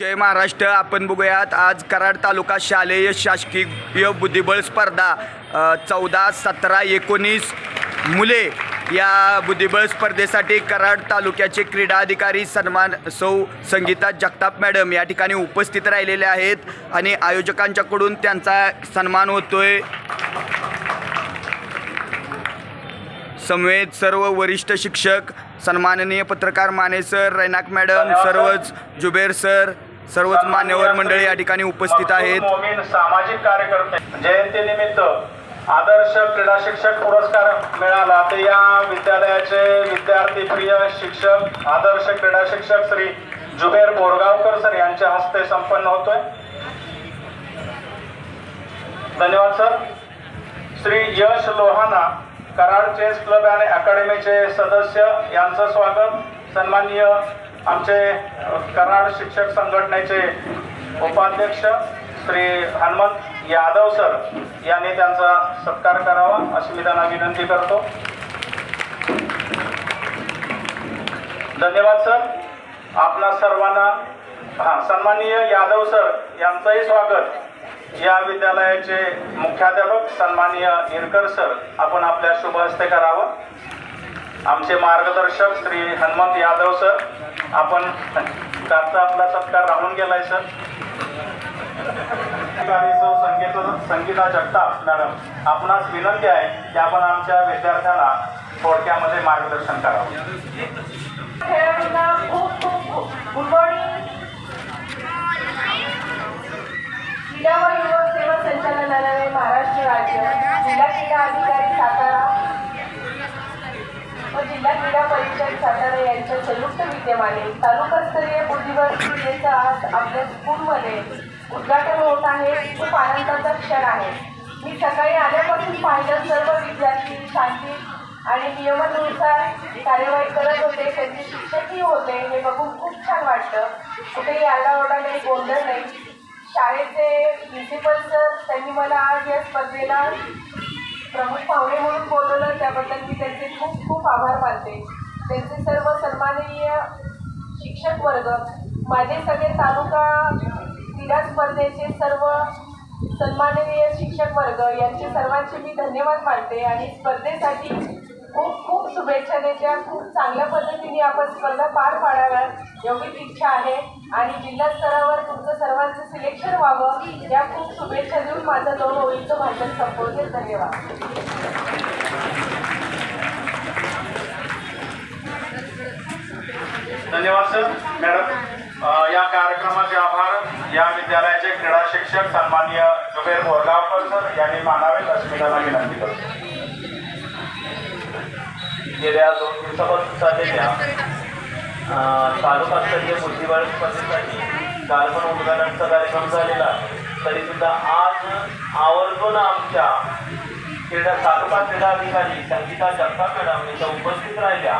जय महाराष्ट्र आपण बघूयात आज कराड तालुका शालेय शासकीय बुद्धिबळ स्पर्धा चौदा सतरा एकोणीस मुले या बुद्धिबळ स्पर्धेसाठी कराड तालुक्याचे क्रीडा अधिकारी सन्मान सौ संगीता जगताप मॅडम या ठिकाणी उपस्थित राहिलेले आहेत आणि आयोजकांच्याकडून त्यांचा सन्मान होतोय. समवेत सर्व वरिष्ठ शिक्षक सन्माननीय पत्रकार माने सर रैनाक मॅडम सर्वच जुबेर सर सर्वच मान्यवर मंडळी या ठिकाणी उपस्थित आहेत. सामाजिक कार्यकर्ते जयंतीनिमित्त आदर्श क्रीडा शिक्षक पुरस्कार मिळाला ते या विद्यालयाचे विद्यार्थी प्रिय शिक्षक आदर्श क्रीडा शिक्षक श्री जुबेर बोरगावकर सर यांच्या हस्ते संपन्न होतोय. धन्यवाद sir. Shri Yash Lohana Karad chess club आणि अकॅडमीचे सदस्य यांचं स्वागत. सन्माननीय आमचे कराड शिक्षक संघटनेचे उपाध्यक्ष श्री हनुमंत यादव सर यांनी त्यांचा सत्कार करावा अशी मी त्यांना विनंती करतो. धन्यवाद सर. आपणा सर्वांना हां सन्माननीय यादव सर यांचंही स्वागत. या विद्यालयाचे मुख्याध्यापक सन्माननीय इरकर सर आपण आपल्या शुभ हस्ते करावं. आमचे मार्गदर्शक श्री हनुमंत यादव सर आपण कालचा आपला सत्कार राहून गेलाय सर. संगीत संगीता जगताप मॅडम आपणास विनंती आहे की आपण आमच्या विद्यार्थ्यांना थोडक्यामध्ये मार्गदर्शन करावं. खेळाडूंना खूप खूप गुड मॉर्निंग सेवा संचालनालय महाराष्ट्र राज्य जिल्हा क्रीडा अधिकारी सातारा व जिल्हा क्रीडा परिषद सातारा यांच्या संयुक्त विद्यमाने तालुकास्तरीय बुद्धिबळ स्पर्धेचा आज आपल्या स्कूलमध्ये उद्घाटन होत आहे. खूप आनंदाचा क्षण आहे. मी सकाळी आल्यापासून पाहिलं सर्व विद्यार्थी शांती आणि नियमानुसार कार्यवाही करत होते. त्यांचे शिक्षकही होते. हे बघून खूप छान वाटतं कुठेही आरडाओरडा नाही गोंधळ नाही. शाळेचे प्रिन्सिपल सर त्यांनी मला आज या स्पर्धेला प्रमुख पाहुणे म्हणून बोलवलं त्याबद्दल मी त्यांचे खूप खूप आभार मानते. त्यांचे सर्व सन्माननीय शिक्षक वर्ग माझे सगळे तालुका क्रीडा स्पर्धेचे सर्व सन्माननीय शिक्षक वर्ग यांचे सर्वांचे मी धन्यवाद मानते आणि स्पर्धेसाठी खूप खूप शुभेच्छा देत्या खूप चांगल्या पद्धतीने आपण स्पर्धा पार पाडाव्यात एवढीच इच्छा आहे. आणि जिल्हा स्तरावर तुमचं सर्वांचं सिलेक्शन व्हावं या खूप शुभेच्छा देऊन माझं दोन ओळीचं भाषण संपवते. धन्यवाद. धन्यवाद सर मॅडम या कार्यक्रमाचे आभार. या विद्यालयाचे क्रीडा शिक्षक सन्माननीय जुबेर बोरगावकर सर यांनी मानावे लक्ष्मीला विनंती करतो. गेल्या दोन दिवसापासून चाललेल्या तालुकास्तरीय बुद्धिबळ स्पर्धेसाठी काल पण उद्घाटनचा कार्यक्रम झालेला आहे. तरी सुद्धा आज आवर्जून आमच्या क्रीडा तालुका क्रीडा अधिकारी संगीता जगताप मॅडम यांच्या उपस्थित राहिल्या.